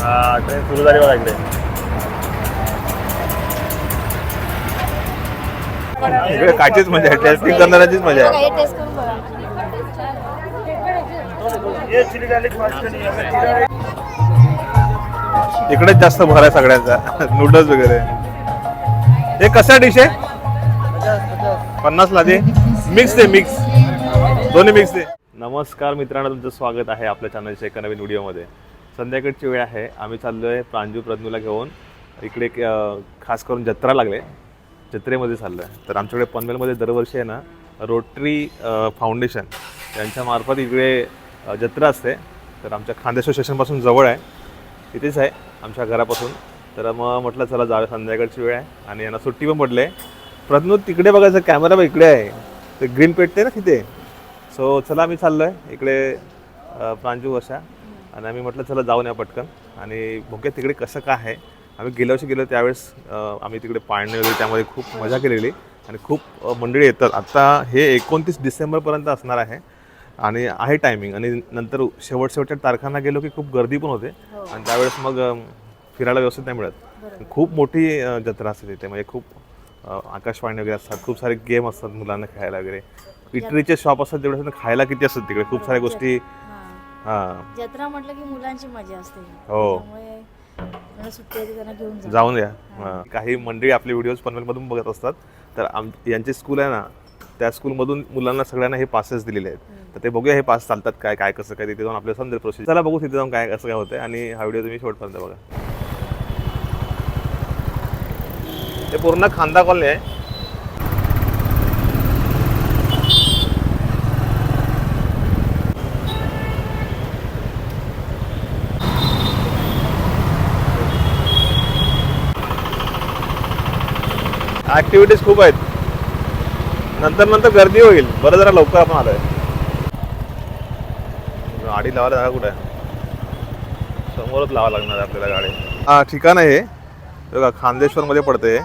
हा ट्रेन सुरू झाली बघा इकडे. कायचीच मजा आहे टेस्टिंग करणाऱ्याचीच मजा बघा, आहे हे टेस्ट करून बघा. इकडेच जास्त भर आहे सगळ्यांचा. नूडल्स वगैरे. हे कसा डिश आहे पन्नास ला दे. मिक्स दे मिक्स दोन्ही मिक्स दे. नमस्कार मित्रांनो तुमचं स्वागत आहे आपल्या चॅनलच्या एका नवीन व्हिडिओमध्ये संध्याकाळची वेळ आहे. आम्ही चाललो आहे प्रांजू प्रज्ञूला घेऊन. इकडे एक, अं, खास करून जत्रा लागले. जत्रेमध्ये चाललो आहे तर आमच्याकडे पनवेलमध्ये दरवर्षी आहे ना रोटरी अं, फाउंडेशन यांच्यामार्फत इकडे अं, जत्रा असते. तर आमच्या खांदेश्वर स्टेशनपासून जवळ आहे. तिथेच आहे आमच्या घरापासून. तर मग म्हटलं चला जाऊया संध्याकाळची वेळ आहे. आणि यांना सुट्टी पण पडले आहे. प्रज्ञू तिकडे बघायचं कॅमेरा बघ इकडे आहे. ते ग्रीन पेटते ना तिथे. सो चला आम्ही चाललो आहे इकडे अं, प्रांजू वर्षा. आणि आम्ही म्हटलं चला जाऊन या पटकन. आणि बघूया तिकडे कसं काय आहे? आम्ही गेल्या वर्षी गेलो त्यावेळेस आम्ही तिकडे पाळणे वगैरे त्यामध्ये खूप मजा केलेली आणि खूप मंडळी येतात. आता हे एकोणतीस डिसेंबरपर्यंत असणार आहे आणि आहे टायमिंग आणि नंतर शेवट शेवटच्या तारखांना गेलो की खूप गर्दी पण होते. आणि त्यावेळेस मग फिरायला व्यवस्थित नाही मिळत. खूप मोठी जत्रा असते तिथे. म्हणजे खूप आकाशवाणी वगैरे असतात. खूप सारे गेम असतात मुलांना खेळायला वगैरे. इटरीचे शॉप असतात तेवढे खायला किती असतात तिकडे? खूप साऱ्या गोष्टी हा. जत्रा म्हटलं की मुलांची मजा असते. हो. त्यामुळे त्यांना सुट्टी आहे ती त्यांना घेऊन जा. जाऊन या हां. काही मंडळी आपले व्हिडिओज पनवेलमधून बघत असतात तर आम यांचे स्कूल आहे ना त्या स्कूलमधून मुलांना सगळ्यांना हे पासेस दिलेले आहेत. तर ते बघूया हे पास चालतात काय काय कसं काय तिथे जाऊन आपल्याला समजेल प्रोसेस चला बघू तिथे जाऊन काय कसं काय होतं आणि हा व्हिडिओ तुम्ही शेवटपर्यंत बघा. हे पूर्ण खांदा कॉलनी आहे. ऍक्टिव्हिटीज खूप आहेत. नंतर नंतर गर्दी होईल. बरं जरा लवकर आपण आलोय. गाडी लावायला जागा कुठे समोरच लावा लागणार आपल्याला गाडी. हा ठिकाण आहे बघा खांदेश्वरमध्ये पडते हे.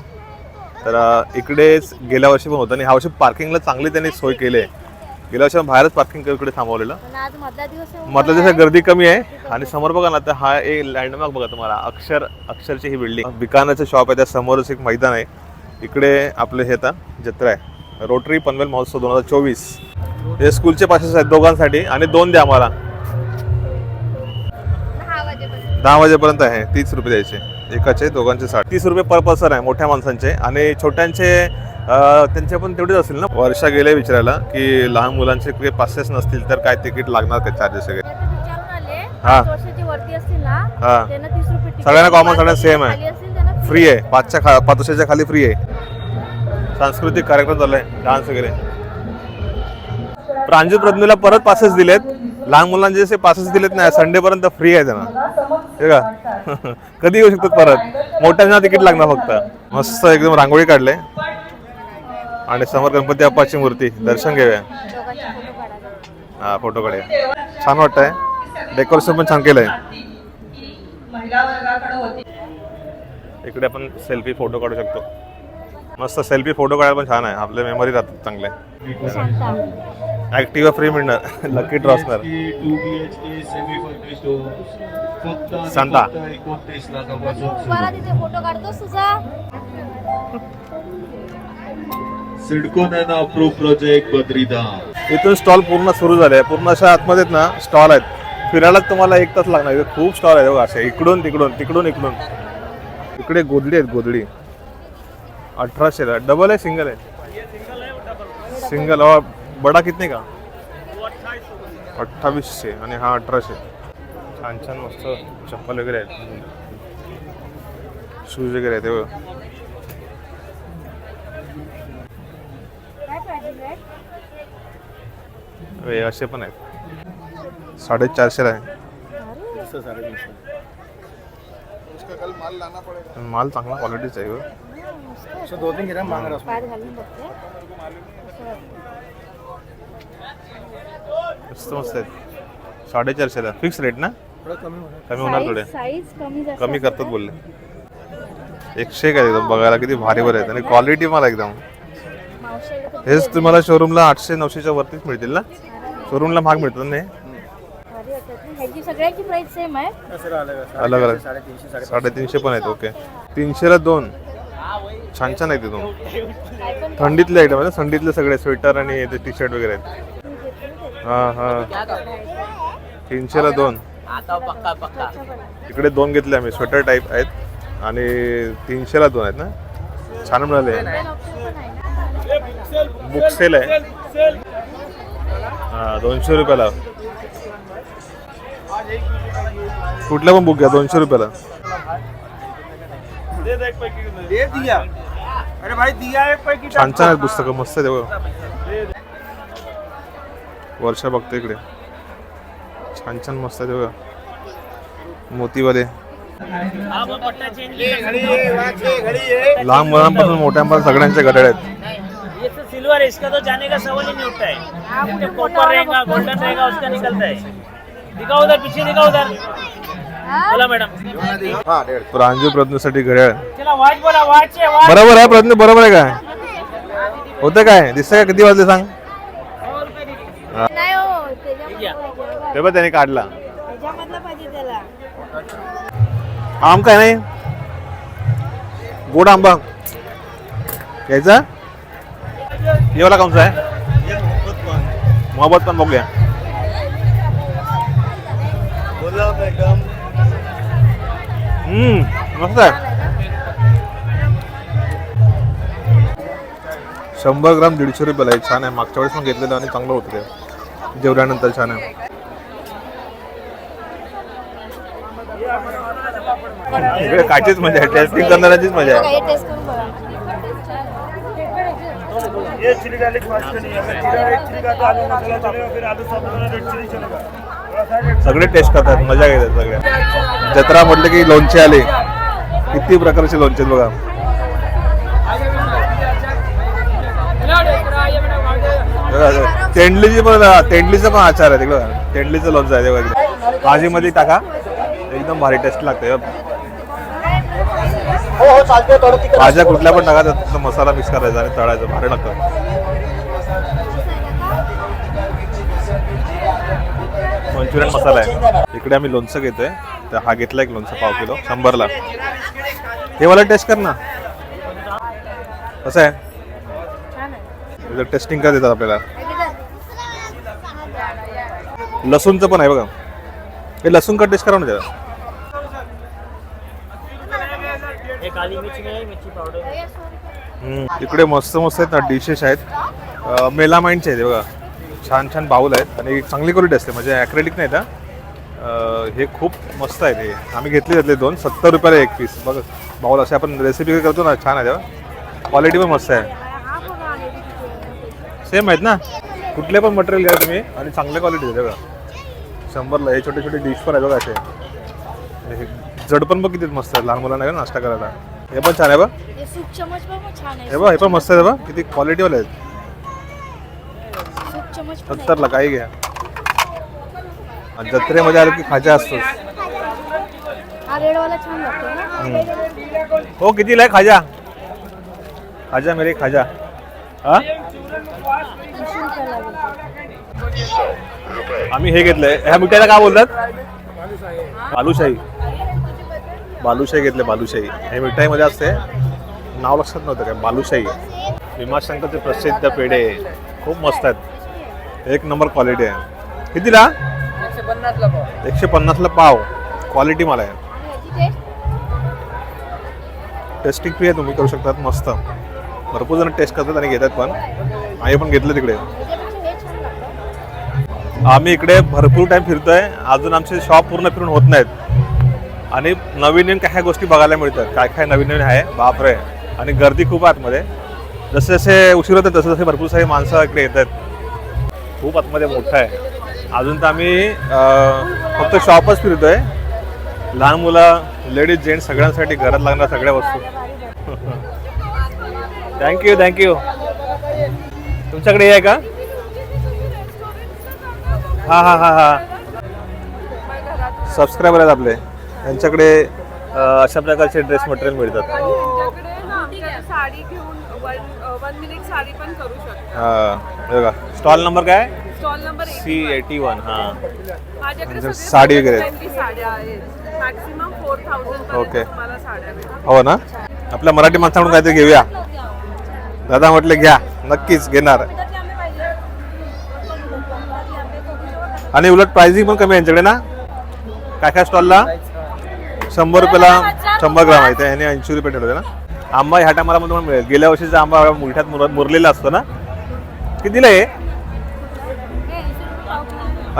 तर इकडेच गेल्या वर्षी पण होतं आणि ह्या वर्षी पार्किंगला चांगली त्यांनी सोय केली आहे. गेल्या वर्षी बाहेरच पार्किंग इकडे थांबवलेलं. पण आज मधला दिवस आहे, मधल्या दिवसात गर्दी कमी आहे. आणि समोर बघा ना तर हा एक लँडमार्क बघा तुम्हाला. अक्षर अक्षरची ही बिल्डिंग बिकानाचं शॉप आहे त्या समोरच एक मैदान आहे. इकडे आपलं हे आता जत्रा आहे. रोटरी पनवेल महोत्सव दोन हजार चोवीस. हे स्कूलचे पासेस आहेत दोघांसाठी आणि दोन द्या आम्हाला. दहा वाजेपर्यंत. आहे. तीस रुपये द्यायचे. एकाचे दोघांचे साठ. तीस रुपये पर पर्सन आहे मोठ्या माणसांचे. आणि छोट्यांचे त्यांचे पण तेवढेच असतील ना? वर्षा गेले विचारायला की लहान मुलांचे काही पासेस नसतील तर काय तिकीट लागणार काय चार्जेस वगैरे? हा. हा. सगळ्यांना पाच सगळ्यांना same आहे. फ्री आहे. पाचच्या खा पाच वर्षाच्या खाली फ्री आहे. सांस्कृतिक कार्यक्रम चालू आहे. डान्स वगैरे. प्रांजू प्रज्ञेला परत पासेस दिलेत. लहान मुलांचे जसे पासेस दिलेत ना संडे पर्यंत फ्री आहे त्यांना. हे का कधी येऊ शकतात परत? मोठ्यांना तिकीट लागणार फक्त. मस्त एकदम रांगोळी काढले. आणि समोर गणपती अप्पाची मूर्ती. दर्शन घेऊया. हा फोटो काढूया. छान वाटतंय. डेकोरेशन पण छान केलंय. इकडे आपण सेल्फी फोटो काढू शकतो. मस्त सेल्फी फोटो काढायला पण छान आहे. आपले मेमरी राहतात चांगले. ऍक्टिव्हा फ्री मिळणार लकी ड्रॉ असणार सांता. सिडको नॅनो प्रोजेक्ट बद्रीधाम इथून स्टॉल पूर्ण सुरू झाले. पूर्ण अशा आतमध्ये आहेत ना स्टॉल आहेत. फिरायला तुम्हाला एक तास लागणार. इथे खूप स्टॉल आहेत. बघा असे इकडून तिकडून तिकडून इकडून. इकडे गोधडी आहेत गोधडी. अठराशे डबल आहे सिंगल आहे. सिंगल बडा कितने का? अठ्ठावीसशे आणि हा अठराशे. छान छान मस्त. चप्पल वगैरे आहेत. शूज वगैरे आहेत हे बघा. काय pricing आहे? असे पण आहेत साडेचारशेला आहे माल चांगला क्वालिटीचा आहे हो. पायात घालून बघते मस्त मस्त आहेत साडेचारशेला फिक्स रेट ना? कमी होणार थोडे। साईज कमी जास्त कमी करतात बोलले एकशे काय एकदम बघायला किती भारी बरं आहेत आणि क्वालिटी मला एकदम। हेच तुम्हाला शोरूमला आठशे नऊशेच्या वरतीच मिळतील ना? शोरूमला महाग मिळतात ना हे? भारी वाटतं. असतात ह्याची सगळ्याची प्राइस सेम आहे. अलग अलग. साडेतीनशे पण आहेत ओके तीनशेला दोन. छान छान आहेत ते दोन. थंडीतले आयटम आहे ना? थंडीतले सगळे स्वेटर आणि टी शर्ट वगैरे आहेत. हा हा. तीनशेला दोन. इकडे दोन घेतले आम्ही. स्वेटर टाईप आहेत. आणि तीनशेला दोन आहेत ना? छान मिळाले. ऑप्शन पण आहे ना बुक सेल आहे. हा दोनशे रुपयाला. कुठला पण बुक घ्या दोनशे रुपयाला. दे दिया. अरे भाई दिया एक पैकी छान छान आहेत पुस्तकं मस्त आहे बघा. वर्षा बघते इकडे. छान छान मस्त बघा. मोतीवाले. लहान मुलांपासून मोठ्यांपासून सगळ्यांचे घड्याळ आहेत. सिल्वर इसका तो जाने का सवाल ही नहीं उठता है. कॉपर रहेगा गोल्डन रहेगा उसका निकलता है। दिखाओ उधर पीछे दिखाओ उधर बोला मैडम. प्रांजू प्रज्ञेसाठी घड्याळ. चला वाच बोला वाच है वाच बरोबर आहे प्रज्ञ बरोबर आहे काय? होतं काय? दिसतंय का? किती वाजले सांग. नाही हो त्याच्यामध्ये ते बघ त्याने काढला. त्याच्यामधलं पाहिजे त्याला. आम काय नाही? गोड आंबा. घ्यायचा? ये वाला कोणचा आहे. मोहब्बत पण बघूया. हम्म मस्त आहे. शंभर ग्राम दीडशे रुपयाला आहे छान आहे. मागच्या वेळेस पण घेतलेलं आणि चांगलं होतं ते. जेवल्यानंतर छान आहे. इकडे काचीच मजा आहे. टेस्टिंग करणाऱ्याचीच मजा आहे. हे टेस्ट करून बघा. ये चिली गार्लिक नहीं है चिली का तो आलू मसाला फिर आलू रेड चिली चलेगा सगळे टेस्ट करतात मजा घेतात सगळ्या जत्रा म्हटलं की लोणचे आले. किती प्रकारचे लोणचे बघा. तेंडलीची पण तेंडलीचं पण आचार आहे तिकडं तेंडलीचं लोणचं आहे ते भाजीमध्ये टाका. एकदम भारी टेस्ट लागते भाज्या कुठल्या पण टाका मसाला मिक्स करायचा आणि तळायचं भारी लागतं. मंचुरियन मसाला आहे. इकडे आम्ही लोणचं घेतोय. तर हा घेतला एक लोणचं पाव किलो. शंभरला. हे वाला टेस्ट कर ना. कसं आहे? टेस्टिंग का देतात आपल्याला. लसूणचं पण आहे बघा. हे लसूण का टेस्ट करा ना त्याला. इकडे मस्त मस्त आहेत ना डिशेस आहेत. मेलामाइंडचे आहेत हे बघा. छान छान बाऊल आहेत आणि चांगली क्वालिटी असते म्हणजे ॲक्रेलिक नाही ना हे खूप मस्त आहेत हे. आम्ही घेतले घेतले दोन सत्तर रुपयाला एक पीस बघ बाऊल असे आपण रेसिपी करतो ना छान आहे तेव्हा. क्वालिटी पण मस्त आहे. आहे. सेम आहेत ना? कुठले पण मटेरियल घ्या तुम्ही आणि चांगल्या क्वालिटी आहे बघा. शंभरला हे छोटे छोटे डिश पण आहेत बघा असे. हे जड पण बघ किती मस्त आहे लहान मुलांना आहे नाश्ता करायला. हे पण छान आहे बघ. हे आहे. हे बघ हे पण मस्त आहे बघ. किती क्वालिटीवाले आहेत सूप चमच पण आहे. सत्तरला काही घ्या. जत्रेमध्ये आलं की खाजा असतोच. हा कितीला आहे खाजा? खाजा मेरे खाजा. हा. आम्ही हे घेतलंय. ह्या मिठाईला काय बोलतात? बालुशाही. बालुशाही घेतले बालुशाही. हे मिठाईमध्ये असते. नाव लक्षात नव्हतं काय? बालुशाही. भीमाशंकरचे प्रसिद्ध पेढे. खूप मस्त आहेत. एक नंबर क्वालिटी आहे. कितीला? एकशे पन्नासला पाव. क्वालिटी मला आहे. टेस्टिंग फ्री आहे तुम्ही करू शकतात मस्त. भरपूर जण टेस्ट करतात आणि घेतात पण. आम्ही पण घेतलं तिकडे. हे आम्ही इकडे भरपूर टाइम फिरतोय. अजून आमचे शॉप पूर्ण फिरून होत नाहीत. आणि नवीन नवीन काय काय गोष्टी बघायला मिळतात. काय काय नवीन नवीन आहे? बापरे. आणि गर्दी खूप आहे आतमध्ये. जसे जसे उशीर होतात तसे तसे भरपूर सारी माणसं इकडे येतात. खूप आतमध्ये मोठा आहे. अजून तर आम्ही फक्त शॉपच फिरतो आहे लहान मुलं लेडीज जेंट्स सगळ्यांसाठी घरात लागणार सगळ्या वस्तू. थँक्यू थँक्यू तुमच्याकडे हे आहे का? हा हा हा हा. सबस्क्रायबर आहेत आपले. यांच्याकडे अशा प्रकारचे ड्रेस मटेरियल मिळतात. साडी घेऊन वन वन मिनिट साडी पण करू शकतो. हा, बघा. स्टॉल नंबर काय? Stall number C eighty one हा. माझ्याकडे म्हणजे सगळे साडी वगैरे. design साड्या आहेत. Maximum four thousand okay. तुम्हाला साड्या भेटतील. हो ना? आपल्या मराठी माणसाकडून काहीतरी घेऊया. दादा म्हटले घ्या नक्कीच घेणार. आणि उलट प्राइसिंग पण कमी आहे यांच्याकडे ना? काय काय स्टॉलला शंभर रुपयाला शंभर ग्राम आहे ते. ऐंशी रुपये ठेवले ना? आंबा ह्या टायमाला पण तुम्हाला मिळेल. गेल्या वर्षीचा आंबा मुठ्यात मुर मुरलेला असतो ना? कितीला आहे?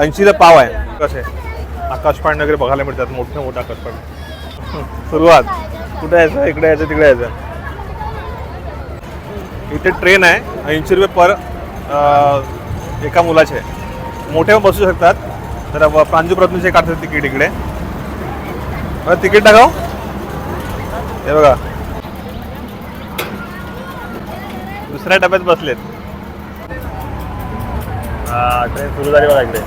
ऐंशीला पाव आहे. कसे आकाश पाणी वगैरे बघायला मिळतात. मोठे मोठे आकाश पाणी सुरुवात. कुठे यायचं? इकडे यायचं तिकडे यायचं. इथे ट्रेन आहे. ऐंशी रुपये पर एका मुलाचे. मोठे बसू शकतात. तर ब- प्रांजू काढतात तिकीट इकडे. बरं तिकीट टाकाव हे बघा. दुसऱ्या डब्यात बसलेत. हा ट्रेन सुरू झाली बघा इकडे.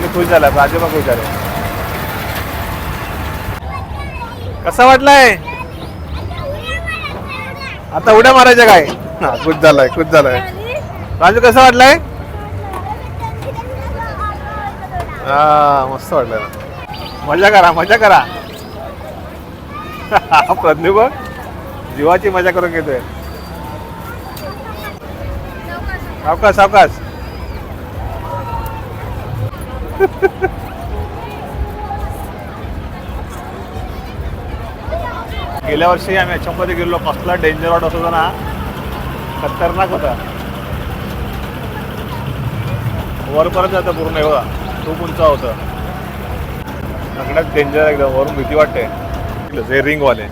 मी खुश झाला प्राजू खुश झाले. कसा वाटलाय? आता उड्या मारायच्या काय? हा खुश झालाय खुश झालाय. राजू कसा वाटलाय? हा मस्त वाटलं. मजा करा मजा करा. प्रज्ञू बघ. जीवाची मजा करून घेतोय. सावकाश सावकाश. गेल्या वर्षी आम्ही याच्यामध्ये गेलो कसला डेंजर वाट होता ना. खतरनाक होता. वरपर्यंत जातं पूर्ण एवढा खूप उंच होतं. सगळ्यात डेंजर एकदम. वरून भीती वाटते. हे रिंगवाले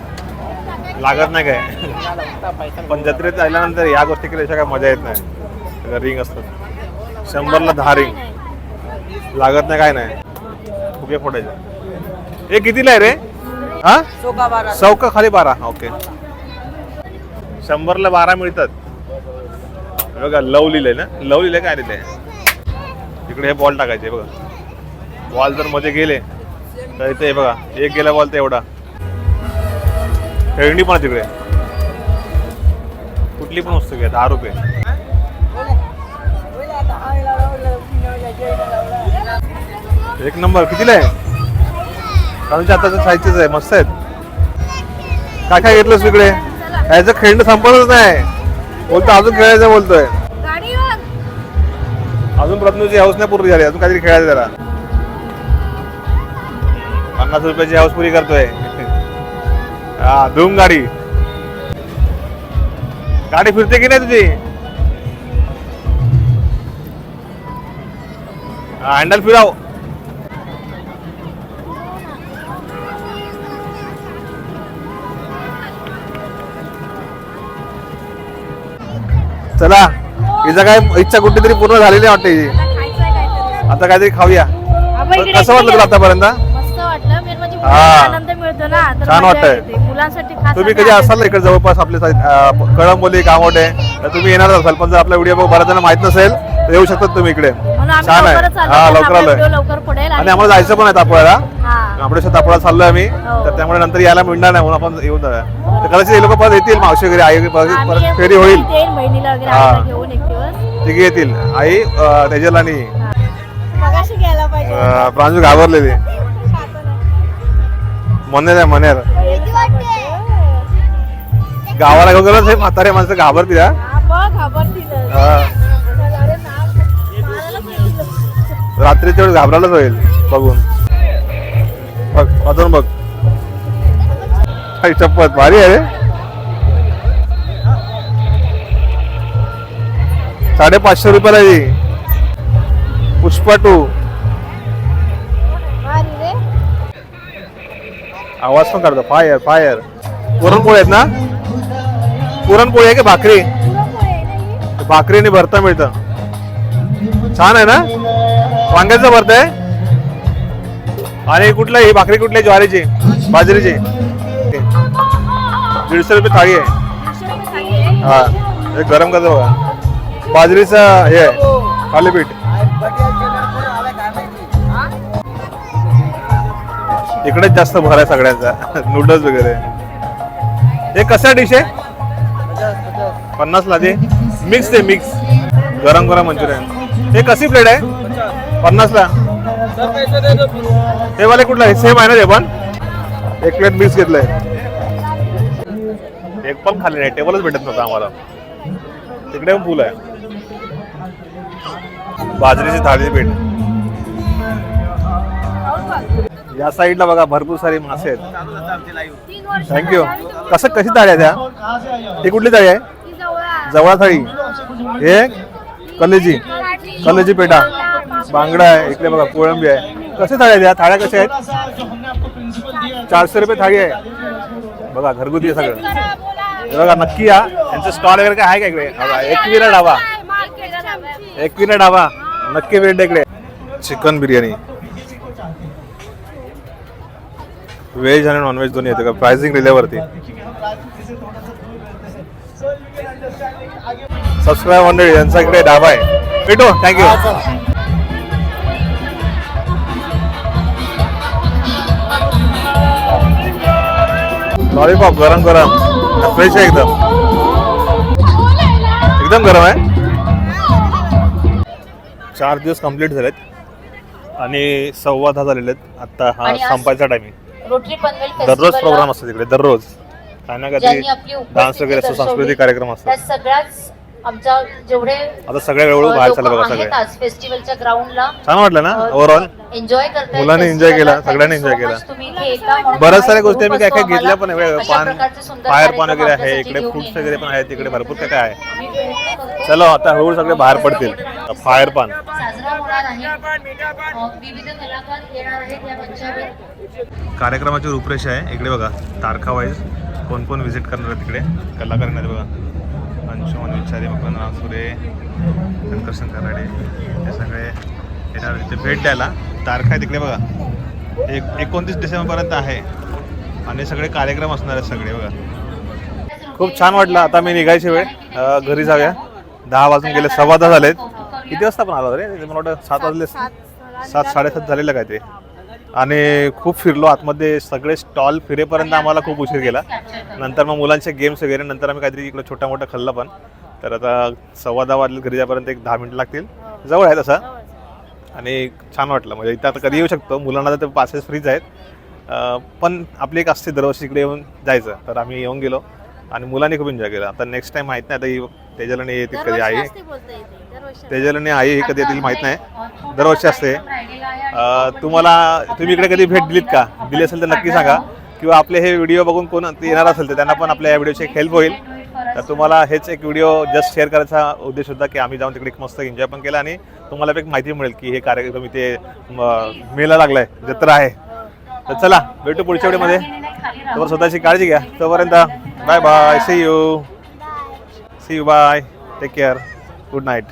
लागत नाही काय? पण जत्रेत आल्यानंतर या गोष्टी केल्याशिवाय काय मजा येत नाही. रिंग असतात शंभरला दहा रिंग लागत नाही काय नाही. फुगे फोडायचे. हे कितीला आहे रे? हा? चौका खाली बारा. ओके. शंभरला बारा मिळतात. बघा लव लिहिलंय ना? लव लिहिलंय काय लिहिलंय इकडे हे बॉल टाकायचे बघा. बॉल जर मध्ये गेले तर इथे बघा एक गेला बॉल तर एवढा. खेळणी पण तिकडे. कुठली पण वस्तू घ्या दहा रुपये. एक नंबर कितीला आहे? कालच्या आताच्या साईजच आहे मस्त आहेत. काय काय घेतलंस इकडे? याचं खेळणं संपतच नाही. बोलतो अजून खेळायचं बोलतोय. अजून प्रत्नूची हाऊस नाही पूर्ण झाली अजून काहीतरी खेळायचं जरा पन्नास रुपयाची हाऊस पुरी करतोय. हा धूम गाडी. गाडी फिरते की नाही तुझी? हँडल फिराव. चला हिचं काय इच्छा कुठेतरी पूर्ण झालेली वाटते हिची. आता काहीतरी. खाऊया. कसं वाटलं तुला आतापर्यंत? म्हणजे हा. ना तर छान मजा वाटतंय. येते. मुलांसाठी खास तुम्ही कधी आनंद. असाल ना इकडे जवळपास अं, कळंबोली कामोडे तर तुम्ही येणार असाल पण जर आपला व्हिडिओ बघ बऱ्याच जण माहीत नसेल तर येऊ शकतात तुम्ही इकडे म्हणून आम्ही छान आहे आलो, हा कारण लवकर आपला आलोय video लवकर पडेल आणि आम्हाला जायचं पण आहे तापोळ्याला हा. तापोळा चाललोय आम्ही हो. तर त्यामुळे नंतर यायला मिळणार नाही म्हणून आपण येऊन जाऊया तर कदाचित हे लोक परत येतील मावशी वगैरे आई वगैरे परत- आम्ही परत फेरी होईल येईल बहिणीला वगैरे हा. आईला घेऊन एक दिवस तिघे येतील आई अं, तेजल आणि मगाशी घ्यायला पाहिजे अं, प्रांजू घाबरलेली मनेर आहे मनेर. गावाला गेलो हे म्हातारे माणसं घाबरतील. रात्री तेवढं घाबरायलाच होईल बघून. बघ अजून बघ. चप्पत भारी आहे साडेपाचशे रुपयाला पुष्पा टू. आवाज पण काढतो. फायर फायर पुरणपोळी आहेत ना? पुरणपोळी आहे की भाकरी? भाकरीने भरता मिळतं. छान आहे ना? वांग्याचं भरत आहे? आणि कुठलं ही भाकरी कुठली ज्वारीची. बाजरीची. दीडशे रुपये थाळी आहे. हा गरम करतो बघा. बाजरीचं हे आहे. थालीपीठ. इकडेच जास्त भर आहे सगळ्यांचा. नूडल्स वगैरे. हे कसा डिश आहे? पन्नासला लादी मिक्स आहे मिक्स गरम गरम मंचुरियन. हे कशी प्लेट आहे? पन्नासला हे वाले कुठला आहे? सेम आहे ना ते पण? एक प्लेट मिक्स घेतलंय. एक पण खाली नाही. टेबलच भेटत नव्हतं आम्हाला. तिकडे पण फुल आहे. बाजरीची थाळी भेट या साईडला बघा भरपूर सारी मासे आहेत. थँक्यू कसं कशी थाळी आहे त्या? ही कुठली थाळी आहे? ती जवळ जवळा थाळी. हे कलेजी. कलेजी पेटा बांगडा. आहे. इकडे बघा कोळंबी आहे. कसे थाळी आहेत या थाळ्या कशा आहेत? चारशे रुपये थाळी आहे. बघा घरगुती आहे सगळं. हे बघा नक्की या. यांचं स्टॉल वगैरे काय आहे का इकडे? बघा एकविरा डाबा एकविरा डाबा नक्की भेट द्या इकडे. चिकन बिर्याणी. व्हेज आणि नॉनव्हेज दोन्ही येते का? प्राइसिंग दिल्यावरती. सबस्क्राईब मंडळी यांचा इकडे डाबा आहे. भेटू. थँक्यू लॉलीपॉप गरम गरम. फ्रेश आहे एकदम. एकदम गरम आहे? चार दिवस कंप्लीट झालेत. आणि सव्वा दहा झालेले आहेत. आता हा संपायचा टायमिंग रोटरी पनवेल दररोज प्रोग्राम असतो तिकडे दररोज. काय ना काहीतरी डान्स वगैरे असतो सांस्कृतिक कार्यक्रम त्या असतात सगळ्याच आमच्या जेवढे आता सगळ्या वेळ बाहेर चाललं बघा सगळे फेस्टिवलच्या ग्राउंडला छान वाटलं ना ओव्हरऑल एन्जॉय करताय मुलांनी enjoy केला, सगळ्यांनी enjoy केला. बऱ्याच साऱ्या गोष्टी आम्ही काय काय घेतल्या पण आहे. पान फायर पान वगैरे आहे इकडे फ्रुट्स वगैरे पण आहेत तिकडे भरपूर काय काय आहे. चलो आता हळूहळू सगळे बाहेर पडतील. फायर पान साजरा होणार आहे अं, विविध कलाकार येणार आहेत या मंचावर. कार्यक्रमाची रूपरेषा आहे. इकडे बघा तारखा वाईज कोण कोण व्हिजिट करणार आहे तिकडे? कलाकार येणार आहे बघा. अंशुमन विचारी मकन सुरे शंकरशन कराडे हे सगळे येणार तिथे भेट द्यायला. तारखा आहे तिकडे बघा. एक एकोणतीस डिसेंबरपर्यंत आहे. आणि सगळे कार्यक्रम असणार आहेत सगळे बघा. खूप छान वाटलं. आता मी निघायची वेळ. घरी जाऊया. दहा वाजून गेले सव्वा दहा झालेत. किती वाजता पण आला रे? मला वाटतं सात वाजले सात साडेसात झालेलं काय ते? आणि खूप फिरलो. आतमध्ये सगळे स्टॉल फिरेपर्यंत आम्हाला खूप उशीर गेला. नंतर मग मुलांचे गेम्स वगैरे नंतर आम्ही काहीतरी इकडं छोटा मोठा खाल्लं पण. तर आता सव्वा दहा वाजले घरी जापर्यंत एक दहा मिनिटं लागतील. जवळ आहे तसा. आणि छान वाटलं. म्हणजे इथं आता कधी येऊ शकतो. मुलांना तर पासेस फ्रीज आहेत. पण आपली एक असते दरवर्षी इकडे येऊन जायचं. तर आम्ही येऊन गेलो. आणि मुलांनी खूप एन्जॉय केला. आता नेक्स्ट टाइम माहीत नाही आता ही तेजलने येतील कधी आई. तेजलने आई हे कधी येतील माहीत नाही. दरवर्षी असते. तुम्हाला तुम्ही इकडे कधी भेट दिलीत का? दिली असेल तर नक्की सांगा. किंवा आपले हे व्हिडिओ बघून कोण येणार असेल तर त्यांना पण आपल्या या व्हिडिओची एक हेल्प होईल. तर तुम्हाला हेच एक व्हिडिओ जस्ट शेअर करायचा उद्देश होता की आम्ही जाऊन तिकडे एक मस्त एन्जॉय पण केला आणि तुम्हाला एक माहिती मिळेल की हे कार्यक्रम इथे मेला लागलाय जत्रा आहे. तर चला भेटू पुढच्या व्हिडिओमध्ये तोवर स्वतःची काळजी घ्या. तोपर्यंत bye bye see you see you bye take care good night